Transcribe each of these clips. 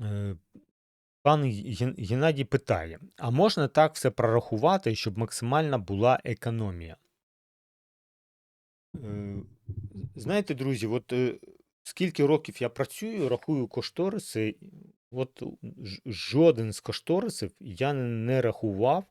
Е, Пан Геннадій питає: а можна так все прорахувати, щоб максимальна була економія? Е, Знаєте, друзі, от е, скільки років я працюю, рахую кошториси, от жоден з кошторисів я не рахував,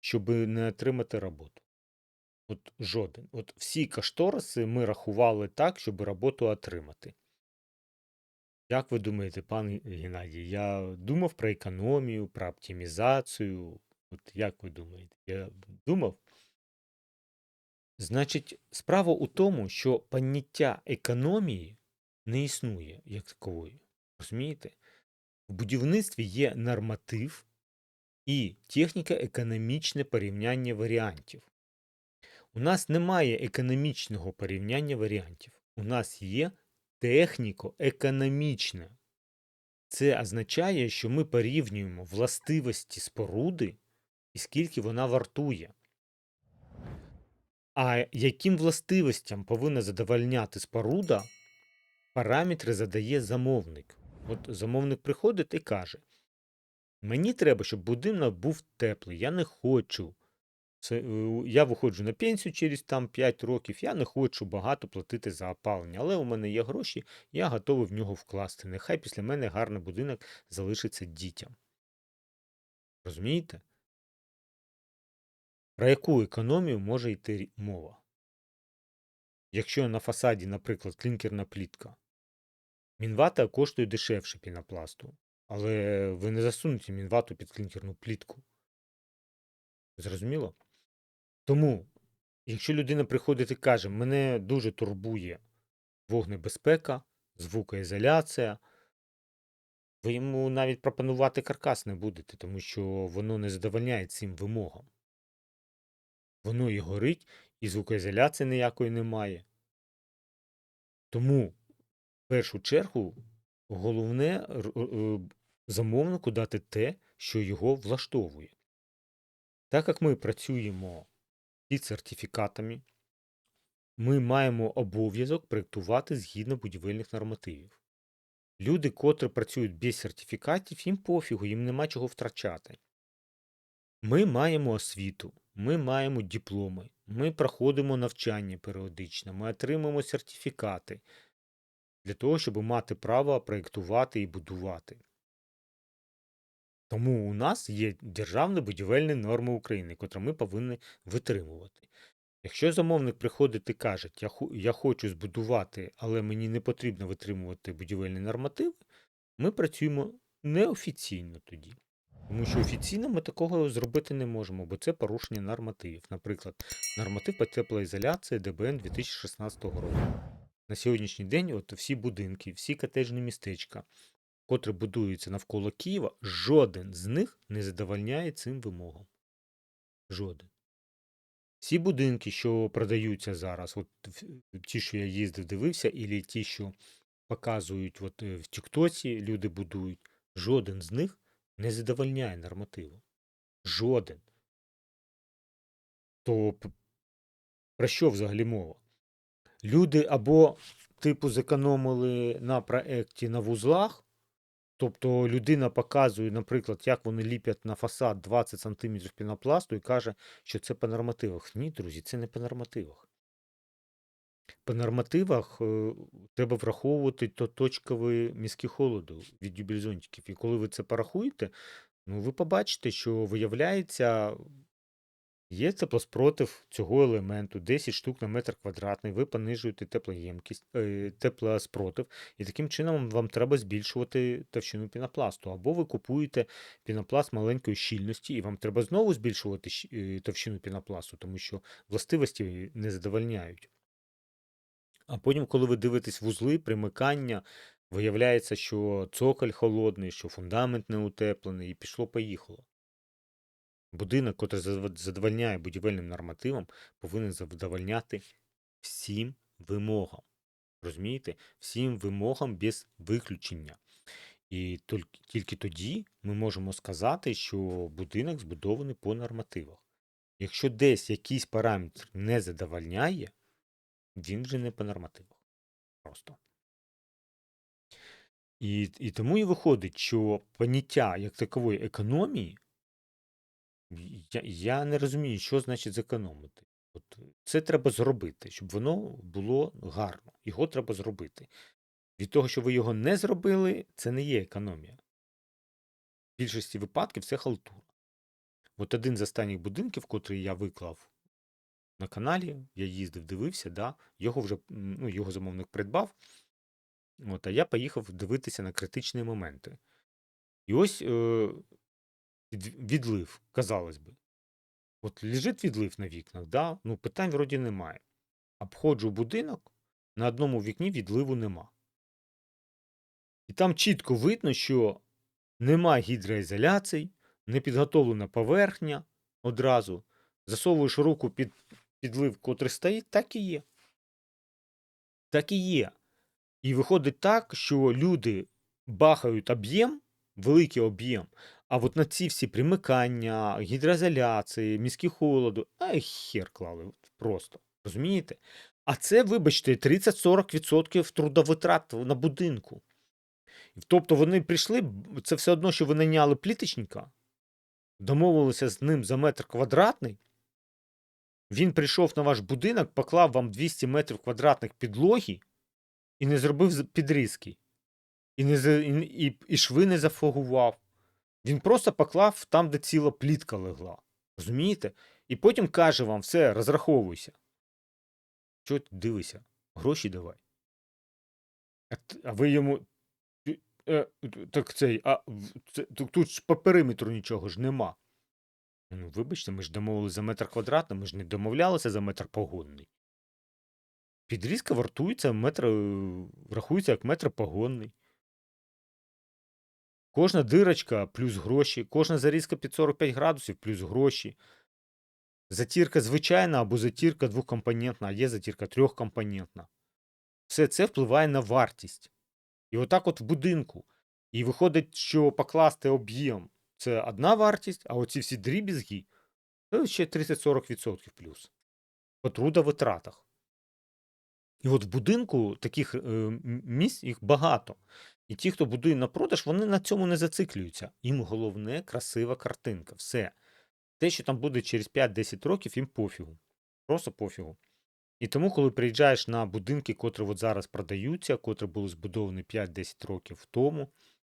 щоб не отримати роботу. От жоден. От всі кошториси ми рахували так, щоб роботу отримати. Як ви думаєте, пан Геннадій, я думав про економію, про оптимізацію. От як ви думаєте? Я думав? Значить, справа у тому, що поняття економії не існує як такової. Розумієте? В будівництві є норматив і техніко-економічне порівняння варіантів. У нас немає економічного порівняння варіантів. У нас є техніко-економічне. Це означає, що ми порівнюємо властивості споруди і скільки вона вартує. А яким властивостям повинна задовольняти споруда, параметри задає замовник. От замовник приходить і каже: Мені треба, щоб будинок був теплий. Я не хочу. Це, е, я виходжу на пенсію через там 5 років, я не хочу багато платити за опалення, але у мене є гроші, я готовий в нього вкласти. Нехай після мене гарний будинок залишиться дітям. Розумієте? Про яку економію може йти мова? Якщо на фасаді, наприклад, клінкерна плітка, мінвата коштує дешевше пінопласту, але ви не засунете мінвату під клінкерну плітку. Зрозуміло? Тому, якщо людина приходить і каже, мене дуже турбує вогнебезпека, звукоізоляція, ви йому навіть пропонувати каркас не будете, тому що воно не задовольняє цим вимогам. Воно і горить, і звукоізоляції ніякої немає. Тому, в першу чергу, головне е, замовнику дати те, що його влаштовує. Так як ми працюємо під сертифікатами, ми маємо обов'язок проєктувати згідно будівельних нормативів. Люди, котрі працюють без сертифікатів, їм пофігу, їм нема чого втрачати. Ми маємо освіту, ми маємо дипломи, ми проходимо навчання періодично, ми отримуємо сертифікати для того, щоб мати право проєктувати і будувати. Тому у нас є державні будівельні норми України, котрі ми повинні витримувати. Якщо замовник приходить і каже, я, я хочу збудувати, але мені не потрібно витримувати будівельні нормативи, ми працюємо неофіційно тоді. Тому що офіційно ми такого зробити не можемо, бо це порушення нормативів. Наприклад, норматив по теплоізоляції ДБН 2016 року. На сьогоднішній день от всі будинки, всі котеджні містечка, котрі будуються навколо Києва, жоден з них не задовольняє цим вимогам. Жоден. Всі будинки, що продаються зараз, от ті, що я їздив, дивився, і ті, що показують от, е, в Тіктоці, люди будують, жоден з них не задовольняє нормативу. Жоден. То про що взагалі мова? Люди або, типу, зекономили на проекті на вузлах, тобто людина показує, наприклад, як вони ліпять на фасад 20 см пінопласту і каже, що це по нормативах. Ні, друзі, це не по нормативах. По нормативах е, треба враховувати то точкові мізки холоду від дюбельзонтиків. І коли ви це порахуєте, ну ви побачите, що виявляється, є теплоспротив цього елементу 10 штук на метр квадратний, ви понижуєте теплоємкість, е, теплоспротив, і таким чином вам треба збільшувати товщину пінопласту. Або ви купуєте пінопласт маленької щільності, і вам треба знову збільшувати е, товщину пінопласту, тому що властивості не задовольняють. А потім, коли ви дивитесь вузли, примикання, виявляється, що цоколь холодний, що фундамент не утеплений, і пішло-поїхало. Будинок, який задовольняє будівельним нормативам, повинен задовольняти всім вимогам. Розумієте? Всім вимогам без виключення. І тільки тоді ми можемо сказати, що будинок збудований по нормативах. Якщо десь якийсь параметр не задовольняє, він вже не по нормативах. Просто. І, і тому і виходить, що поняття як такової економії, я, я не розумію, що значить зекономити. От це треба зробити, щоб воно було гарно. Його треба зробити. Від того, що ви його не зробили, це не є економія. В більшості випадків це халтура. От один з останніх будинків, котрий я виклав на каналі, я їздив, дивився, да, його вже ну, його замовник придбав. От, а я поїхав дивитися на критичні моменти. І ось е, відлив, казалось би. От лежить відлив на вікнах, да? ну питань вроді немає. Обходжу будинок, на одному вікні відливу нема. І там чітко видно, що нема гідроізоляцій, не підготовлена поверхня одразу. Засовуєш руку під підлив, котрий стоїть, так і є. Так і є. І виходить так, що люди бахають об'єм, великий об'єм, а от на ці всі примикання, гідроізоляції, міські холоду, а хер клали просто. Розумієте? А це, вибачте, 30-40% трудовитрат на будинку. Тобто вони прийшли, це все одно, що ви найняли пліточника, домовилися з ним за метр квадратний. Він прийшов на ваш будинок, поклав вам 200 метрів квадратних підлоги і не зробив підрізки. І, не, і, і шви не зафогував. Він просто поклав там, де ціла плітка легла. Розумієте? І потім каже вам: все, розраховуйся. Чого ти дивися? Гроші давай. А, ви йому. «Ти- Е, так цей, а це, тут, тут ж по периметру нічого ж нема. Ну, вибачте, ми ж домовилися за метр квадратний, ми ж не домовлялися за метр погонний. Підрізка вартується метр, е, рахується як метр погонний. Кожна дирочка плюс гроші, кожна зарізка під 45 градусів плюс гроші. Затірка звичайна або затірка двокомпонентна, а є затірка трьохкомпонентна. Все це впливає на вартість. І отак от в будинку. І виходить, що покласти об'єм це одна вартість, а оці всі дрібізги це ще 30-40% плюс. По трудовитратах. І от в будинку таких е, місць їх багато. І ті, хто будує на продаж, вони на цьому не зациклюються. Їм головне красива картинка. Все. Те, що там буде через 5-10 років, їм пофігу. Просто пофігу. І тому, коли приїжджаєш на будинки, котрі от зараз продаються, котрі були збудовані 5-10 років тому,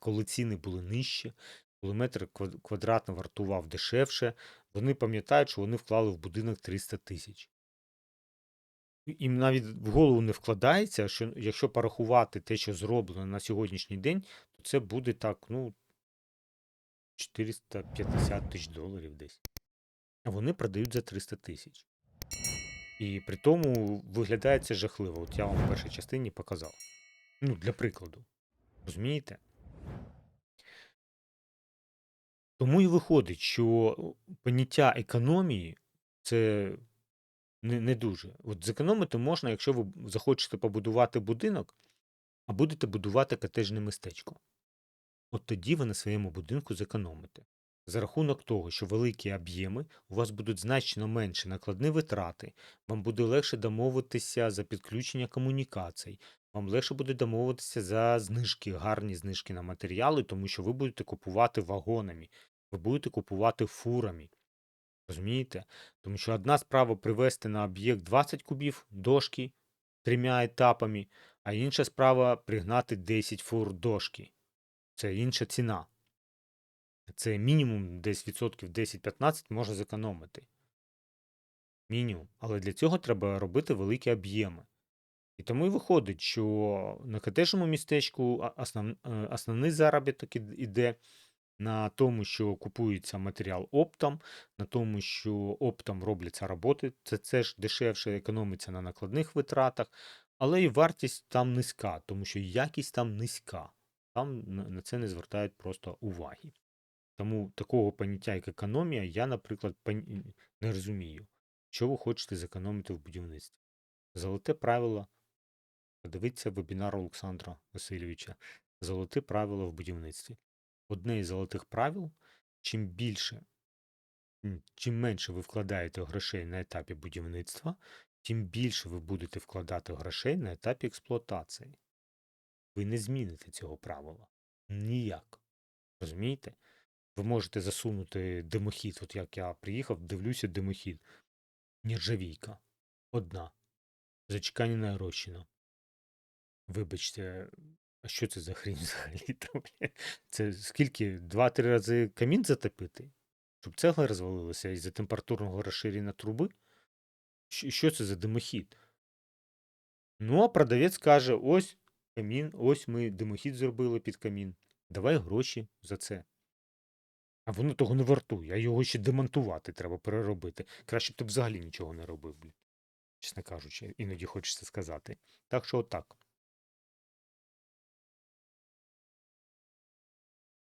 коли ціни були нижчі, коли метр квадратний вартував дешевше, вони пам'ятають, що вони вклали в будинок 300 тисяч. Їм навіть в голову не вкладається, що якщо порахувати те, що зроблено на сьогоднішній день, то це буде так, ну, 450 тисяч доларів десь. А вони продають за 300 тисяч. І при тому виглядає це жахливо. От я вам в першій частині показав. Ну, для прикладу. Розумієте? Тому і виходить, що поняття економії це не, не дуже. От зекономити можна, якщо ви захочете побудувати будинок, а будете будувати котежне містечко. От тоді ви на своєму будинку зекономите. За рахунок того, що великі об'єми, у вас будуть значно менше накладні витрати, вам буде легше домовитися за підключення комунікацій, вам легше буде домовитися за знижки, гарні знижки на матеріали, тому що ви будете купувати вагонами, ви будете купувати фурами. Розумієте? Тому що одна справа привезти на об'єкт 20 кубів дошки трьома етапами, а інша справа пригнати 10 фур дошки. Це інша ціна. Це мінімум десь відсотків 10-15 можна зекономити. Мінімум. Але для цього треба робити великі об'єми. І тому і виходить, що на котежному містечку основ, е, основний заробіток ід- іде на тому, що купується матеріал оптом, на тому, що оптом робляться роботи. Це, це ж дешевше економиться на накладних витратах, але і вартість там низька, тому що якість там низька. Там на це не звертають просто уваги. Тому такого поняття, як економія, я, наприклад, не розумію, що ви хочете зекономити в будівництві. Золоте правило. Подивіться вебінар Олександра Васильовича. Золоте правило в будівництві. Одне із золотих правил, чим більше, чим менше ви вкладаєте грошей на етапі будівництва, тим більше ви будете вкладати грошей на етапі експлуатації. ви не зміните цього правила. Ніяк. Розумієте? Ви можете засунути димохід, от як я приїхав, дивлюся димохід. Нержавійка. Одна. Зачекання нарощена. Вибачте, а що це за хрінь взагалі? Це скільки? Два-три рази камін затопити? Щоб цегла розвалилася із-за температурного розширення труби? Що, це за димохід? Ну, а продавець каже: ось камін, ось ми димохід зробили під камін. Давай гроші за це. А воно того не вартує, а його ще демонтувати треба переробити. Краще б ти взагалі нічого не робив, блін. Чесно кажучи, іноді хочеться сказати. Так що отак.